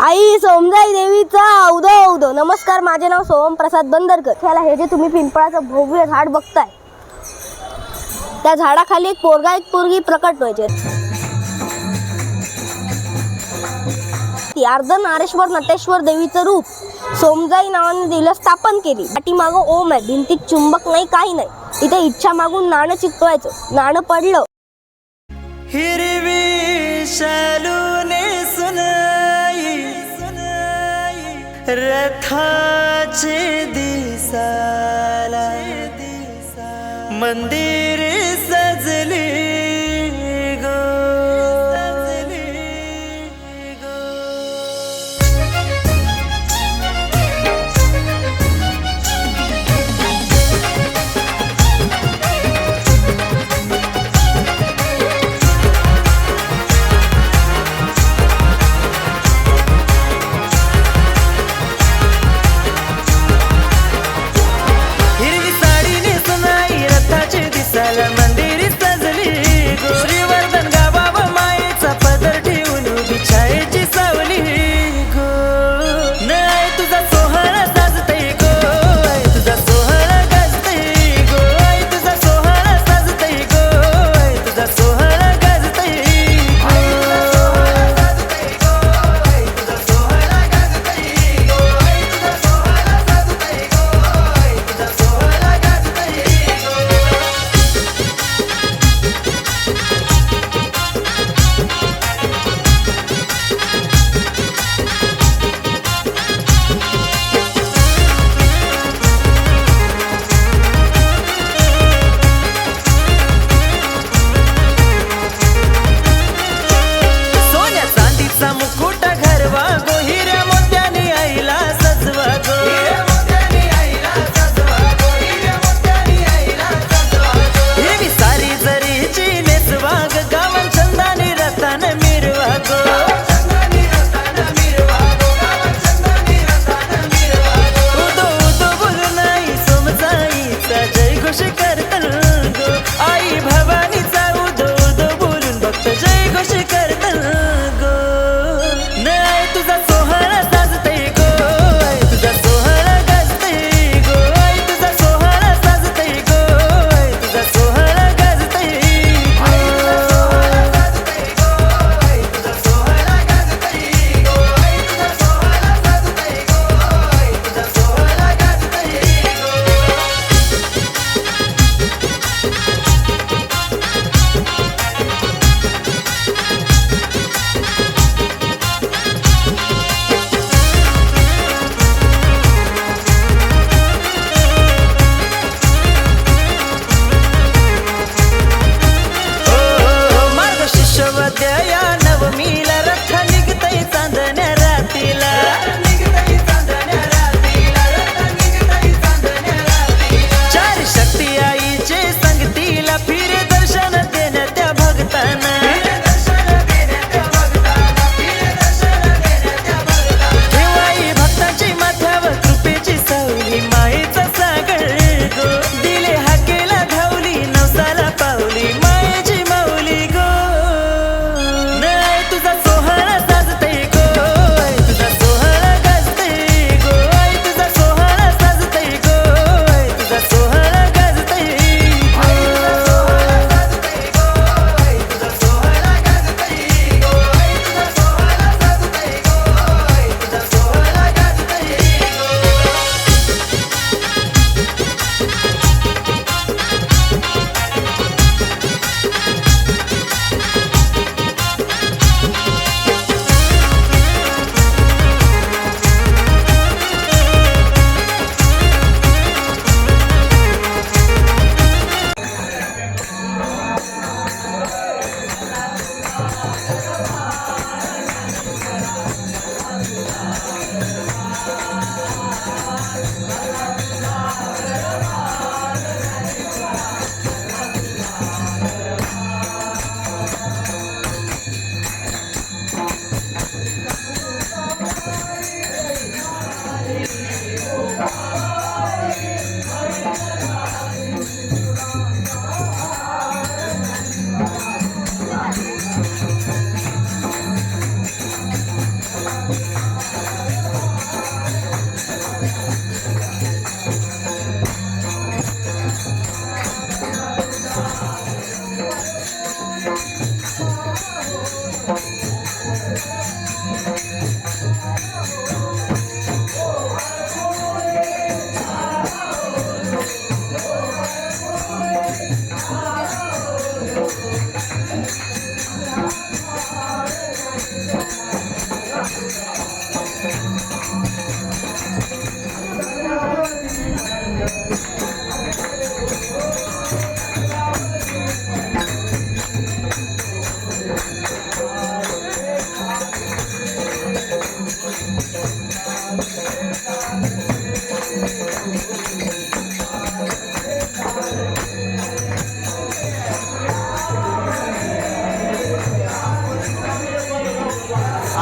आई सोमजाई देवीचा उदो उदो. नमस्कार माझे नाव सोम प्रसाद बंदरकर. त्याला हे जे तुम्ही पिंपळाचं भव्य झाड बघताय त्या झाडाखाली एक पोरगा एक पोरगी प्रकट व्हायचे ती अर्ध नारेश्वर नटेश्वर देवीचं रूप सोमजाई नावाने दिलं स्थापन केली. पाठीमागं ओम आहे भिंतीत चुंबक नाही काही नाही. इथे इच्छा मागून नाणं चिकटवायचं नाणं पडलं. हिरवी रथाचे दिसाला मंदिर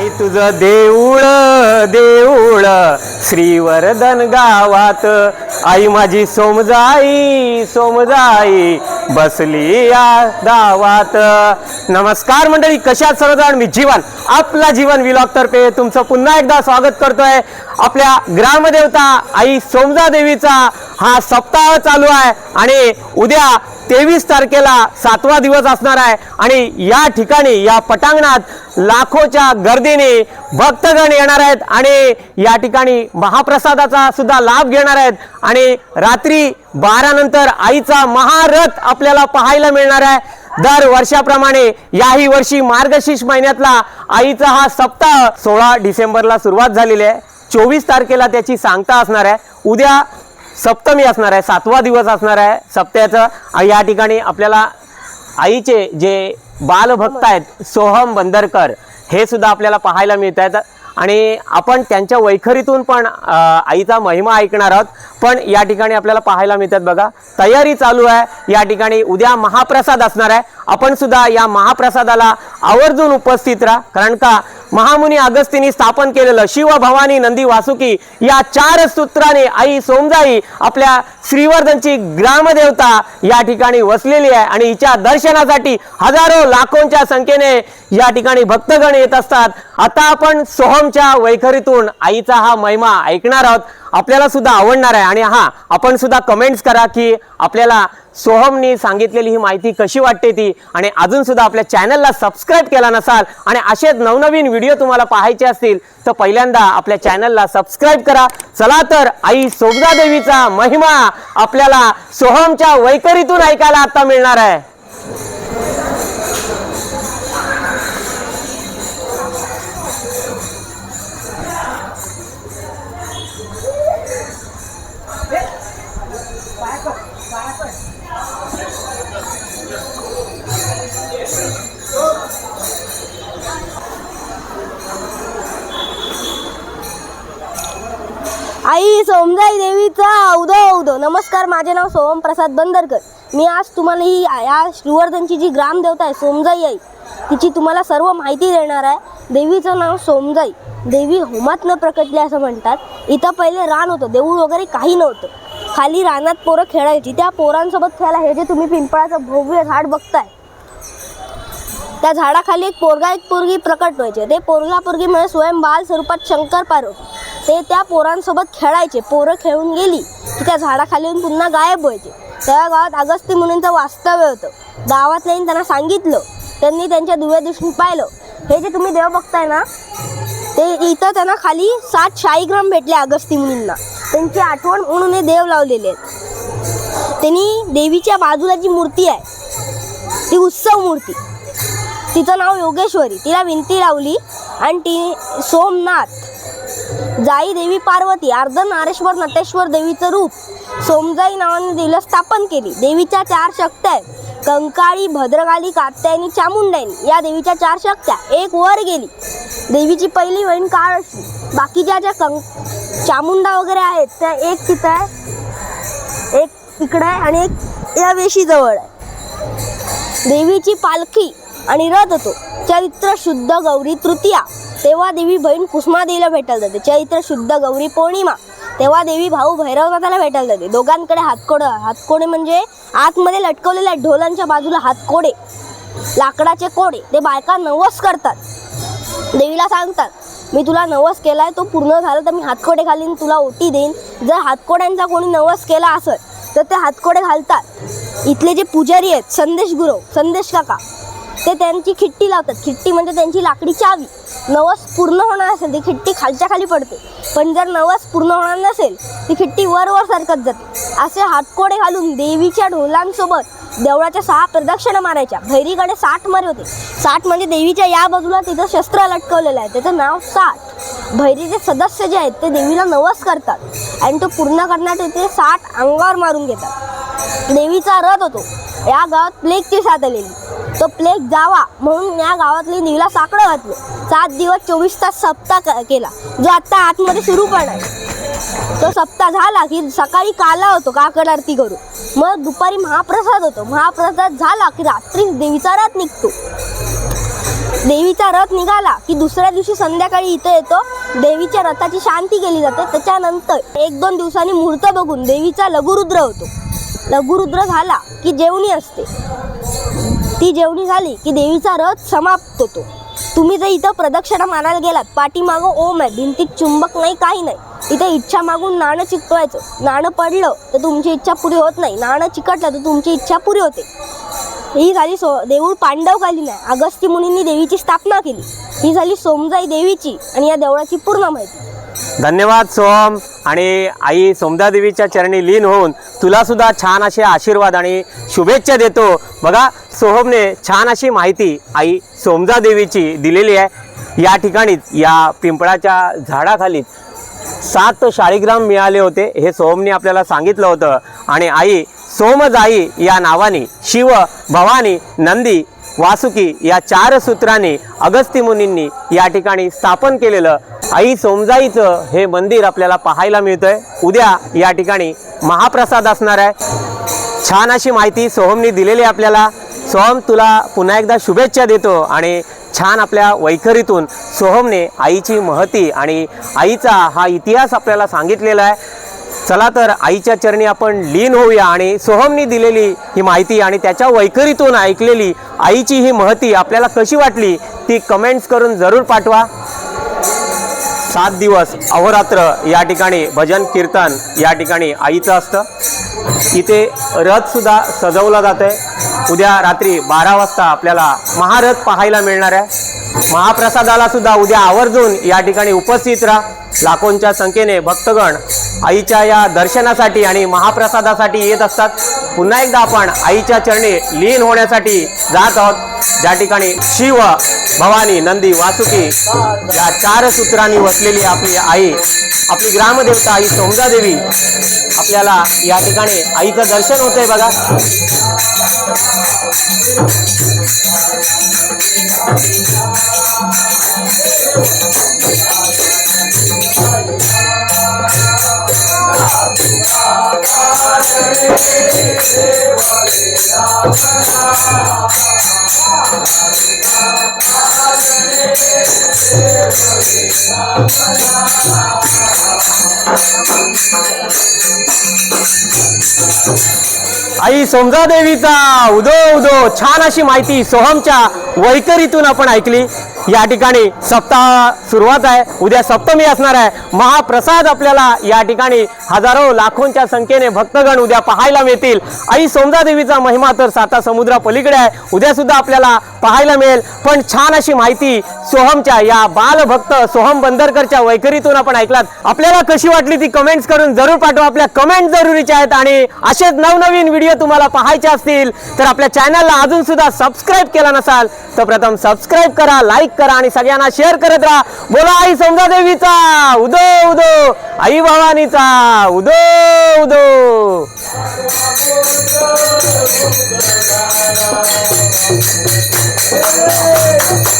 आई तुझं देऊळ देऊळ. श्रीवर्धन गावात. आई माझी सोमजाई सोमजाई बसली या गावात. नमस्कार मंडळी कशात सर्वजण? मी जीवन आपला जीवन विलॉग तर्फे तुमचं पुन्हा एकदा स्वागत करतोय. आपल्या ग्रामदेवता आई सोमजा देवीचा हा सप्ताह चालू आहे आणि उद्या तेवीस तारखेला सातवा दिवस असणार आहे. आणि या ठिकाणी या पटांगणात लाखोच्या गर्दीने भक्तगण येणार आहेत आणि या ठिकाणी महाप्रसादाचा सुद्धा लाभ घेणार आहेत. आणि रात्री बारा नंतर आईचा महारथ आपल्याला पाहायला मिळणार आहे. दर वर्षाप्रमाणे याही वर्षी मार्गशीर्ष महिन्यातला आईचा हा सप्ताह सोळा डिसेंबरला सुरुवात झालेली आहे. चोवीस तारखेला त्याची सांगता असणार आहे. उद्या सप्तमी असणार आहे. सातवा दिवस असणार आहे. सप्त्याचं आणि या ठिकाणी आपल्याला आईचे जे बालभक्त आहेत सोहम बंदरकर हे सुद्धा आपल्याला पाहायला मिळत आहेत आणि आपण त्यांच्या वैखरीतून पण आईचा महिमा ऐकणार आहोत. पण या ठिकाणी आपल्याला पाहायला मिळतात बघा तयारी चालू आहे. या ठिकाणी उद्या महाप्रसाद असणार आहे. आपण सुद्धा या महाप्रसादाला आवर्जून उपस्थित राहा. कारण का महामुनी अगस्तीनी स्थापन केलेलं शिव भवानी नंदी वासुकी या चार सूत्राने आई सोमजाई आपल्या श्रीवर्धनची ग्रामदेवता या ठिकाणी वसलेली आहे आणि हिच्या दर्शनासाठी हजारो लाखोंच्या संख्येने या ठिकाणी भक्तगण येत असतात. आता आपण सोहमच्या वैखरीतून आईचा हा महिमा ऐकणार आहोत. आपल्याला सुद्धा आवडणार आहे. आणि हा आपण सुद्धा कमेंट्स करा की आपल्याला सोहमनी सांगितलेली ही माहिती कशी वाटते ती. आणि अजून सुद्धा आपल्या चॅनलला सबस्क्राईब केला नसाल आणि असेच नवनवीन व्हिडिओ तुम्हाला पाहायचे असतील तर पहिल्यांदा आपल्या चॅनलला सबस्क्राईब करा. चला तर आई सोबदा देवीचा महिमा आपल्याला सोहमच्या वैकरीतून ऐकायला आता मिळणार आहे. आई सोमजाई देवीचा औदो औदो नमस्कार माझे नाव सोम प्रसाद बंदरकर. मी आज तुम्हाला ही या श्रीवर्धनची जी ग्रामदेवता आहे सोमजाई आई तिची तुम्हाला सर्व माहिती देणार आहे. देवीचं नाव सोमजाई. देवी होमात न प्रकटली असं म्हणतात. इथं पहिले रान होतं देऊळ वगैरे काही नव्हतं. खाली रानात पोरं खेळायची. त्या पोरांसोबत खेळायला हे जे तुम्ही पिंपळाचं भव्य झाड बघताय त्या झाडाखाली एक पोरगा एक पोरगी प्रकट व्हायचे. ते पोरगा पोरगी म्हणजे स्वयं बाल स्वरूपात शंकर पार्वती. ते त्या पोरांसोबत खेळायचे. पोरं खेळून गेली. की त्या झाडाखाली येऊन पुन्हा गायब व्हायचे. त्या गावात अगस्ती मुनींचं वास्तव्य होतं. गावातल्यानी त्यांना सांगितलं. त्यांनी त्यांच्या दुव्या दृष्टीने पाहिलं. हे जे तुम्ही देव बघताय ना ते इथं त्यांना खाली सात शाहीग्राम भेटले अगस्ती मुनींना. त्यांची आठवण म्हणून हे देव लावलेले आहेत. त्यांनी देवीच्या बाजूला जी मूर्ती आहे ती उत्सव मूर्ती. तिचं नाव योगेश्वरी. तिला विनंती लावली. आणि ती सोमनाथ जाई देवी पार्वती अर्धनारेश्वर नटेश्वर देवीचं रूप. सोमजाई नावाने देवीला स्थापन केली. देवीच्या चार शक्त्या आहेत. कंकाळी भद्रकाली कात्यायनी चामुंडायनी. या देवीच्या चार शक्त्या. एक वर गेली. देवीची पहिली बहीण काळ असली. बाकीच्या ज्या कंक चामुंडा वगैरे आहेत त्या एक तिथं आहे एक इकडं आहे आणि एक या वेशीजवळ आहे. देवीची पालखी आणि रथ होतो चरित्र शुद्ध गौरी तृतीया. तेव्हा देवी बहीण कुसुमादेवीला भेटायला जाते. चैत्र शुद्ध गौरी पौर्णिमा. तेव्हा देवी भाऊ भैरवनाथाला भेटायला जाते. दोघांकडे हातकोडं हातकोडे म्हणजे आतमध्ये लटकवलेल्या ढोलांच्या बाजूला हातकोडे लाकडाचे कोडे. ते बायका नवस करतात. देवीला सांगतात मी तुला नवस केलाय तो पूर्ण झाला तर मी हातकोडे घालीन तुला ओटी देईन. जर हातकोड्यांचा कोणी नवस केला असेल तर ते हातकोडे घालतात. इथले जे पुजारी आहेत संदेश गुरव संदेश काका ते त्यांची खिट्टी लावतात. खिट्टी म्हणजे त्यांची लाकडी चावी. नवस पूर्ण होणार असेल ती खिट्टी खालच्या खाली पडते. पण जर नवस पूर्ण होणार नसेल ती खिट्टी वर वर सरकत जाते. असे हातकोडे घालून देवीच्या ढोलांसोबत देवळाच्या सहा प्रदक्षिणा मारायच्या. भैरीकडे साठ मारे होते. साठ म्हणजे देवीच्या या बाजूला तिथं शस्त्र लटकवलेलं आहे. त्याचं नाव साठ. भैरीचे सदस्य जे आहेत ते देवीला नवस करतात. आणि तो पूर्ण करण्यात ते साठ अंगावर मारून घेतात. देवीचा रथ होतो. या गावात प्लेगची साथ आलेली. तो प्लेग जावा म्हणून या गावातली देवीला साकडं घातलं सात दिवस चोवीस तास सप्ताह केला. जो आत्ता आतमध्ये सुरू पण आहे. तो सप्ताह झाला की सकाळी काला होतो काकड आरती करू मग दुपारी महाप्रसाद होतो. महाप्रसाद झाला की रात्री देवीचा रथ निघतो. देवीचा रथ निघाला की दुसऱ्या दिवशी संध्याकाळी इथं येतो. देवीच्या रथाची शांती केली जाते. त्याच्यानंतर एक दोन दिवसांनी मूर्त बघून देवीचा लघुरुद्र होतो. लघुरुद्र झाला की जेवणी असते. ती जेवणी झाली की देवीचा रथ समाप्त होतो. तुम्ही जर इथं प्रदक्षिणा मारायला गेलात पाठीमागं ओम आहे भिंतीत चुंबक नाही काही नाही. इथे इच्छा मागून नाणं चिकटवायचं. नाणं पडलं तर तुमची इच्छा पुरी होत नाही. नाणं चिकटलं तर तुमची इच्छा पुरी होते. ही झाली सो देऊळ पांडवकालीन आहे. अगस्ती मुनींनी देवीची स्थापना केली. ही झाली सोमजाई देवीची आणि या देवळाची पूर्ण माहिती. धन्यवाद सोम. आणि आई सोमदा देवीच्या चरणी लीन होऊन तुलासुद्धा छान असे आशीर्वाद आणि शुभेच्छा देतो. बघा सोहमने छान अशी माहिती आई सोमजादेवीची दिलेली आहे. या ठिकाणीच या पिंपळाच्या झाडाखाली सात शाळीग्राम मिळाले होते. हे सोहमने आपल्याला सांगितलं होतं. आणि आई सोमजाई या नावाने शिव भवानी नंदी वासुकी या चार सूत्रांनी अगस्ती मुनींनी या ठिकाणी स्थापन केलेलं आई सोमजाईचं हे मंदिर आपल्याला पाहायला मिळतंय. उद्या या ठिकाणी महाप्रसाद असणार आहे. छान अशी माहिती सोहमनी दिलेली आहे आपल्याला. सोहम तुला पुन्हा एकदा शुभेच्छा देतो आणि छान आपल्या वैखरीतून सोहमने आईची महती आणि आईचा हा इतिहास आपल्याला सांगितलेला आहे. चला तर आईच्या चरणी आपण लीन होऊया आणि सोहमनी दिलेली ही माहिती आणि त्याच्या वैखरीतून ऐकलेली आईची ही महती आपल्याला कशी वाटली ती कमेंट्स करून जरूर पाठवा. सात दिवस अहोरात्र या ठिकाणी भजन कीर्तन या ठिकाणी आईचं असतं. इथे रथसुद्धा सजवला जात आहे उद्या रात्री बारा वाजता आपल्याला महारथ पाहायला मिळणार आहे. महाप्रसादाला सुद्धा उद्या आवर्जून या ठिकाणी उपस्थित राहा. लाखोंच्या संख्येने भक्तगण आईच्या या दर्शनासाठी आणि महाप्रसादासाठी येत असतात. पुन्हा एकदा आपण आईच्या चरणी लीन होण्यासाठी जात आहोत. ज्या ठिकाणी शिव भवानी नंदी वासुकी या चार सूत्रांनी वसलेली आपली आई आपली ग्रामदेवता आई सोमजा देवी आपल्याला या ठिकाणी आईचं दर्शन होतंय बघा. Yeah. आई सोमजा देवीचा उदो उदो छान अशी माहिती सोहमच्या वैखरीतून आपण ऐकली. या ठिकाणी सप्ताह सुरुवात आहे. उद्या सप्तमी असणार आहे. महाप्रसाद आपल्याला या ठिकाणी हजारो लाखोंच्या संख्येने भक्तगण उद्या पाहायला मिळतील. आई सोमजा देवीचा महिमा तर साता समुद्रा पलीकडे आहे. उद्या सुद्धा आपल्याला पाहायला मिळेल. पण छान अशी माहिती सोहमच्या या बालभक्त सोहम बंदरकरच्या वैखरीतून आपण ऐकलात. आपल्याला कशी वाटली ती कमेंट्स करून जरूर पाठवा. आपल्या कमेंट जरुरीच्या आहेत आणि असेच नवनवीन व्हिडिओ तुम्हाला पाहायचे असतील तर आपल्या चॅनलला अजून सुद्धा सबस्क्राईब केला नसाल तर प्रथम सबस्क्राईब करा लाईक करा आणि सगळ्यांना शेअर करत राहा. बोला आई समजा देवीचा उदो उदो. आई भवानीचा उदो उदो.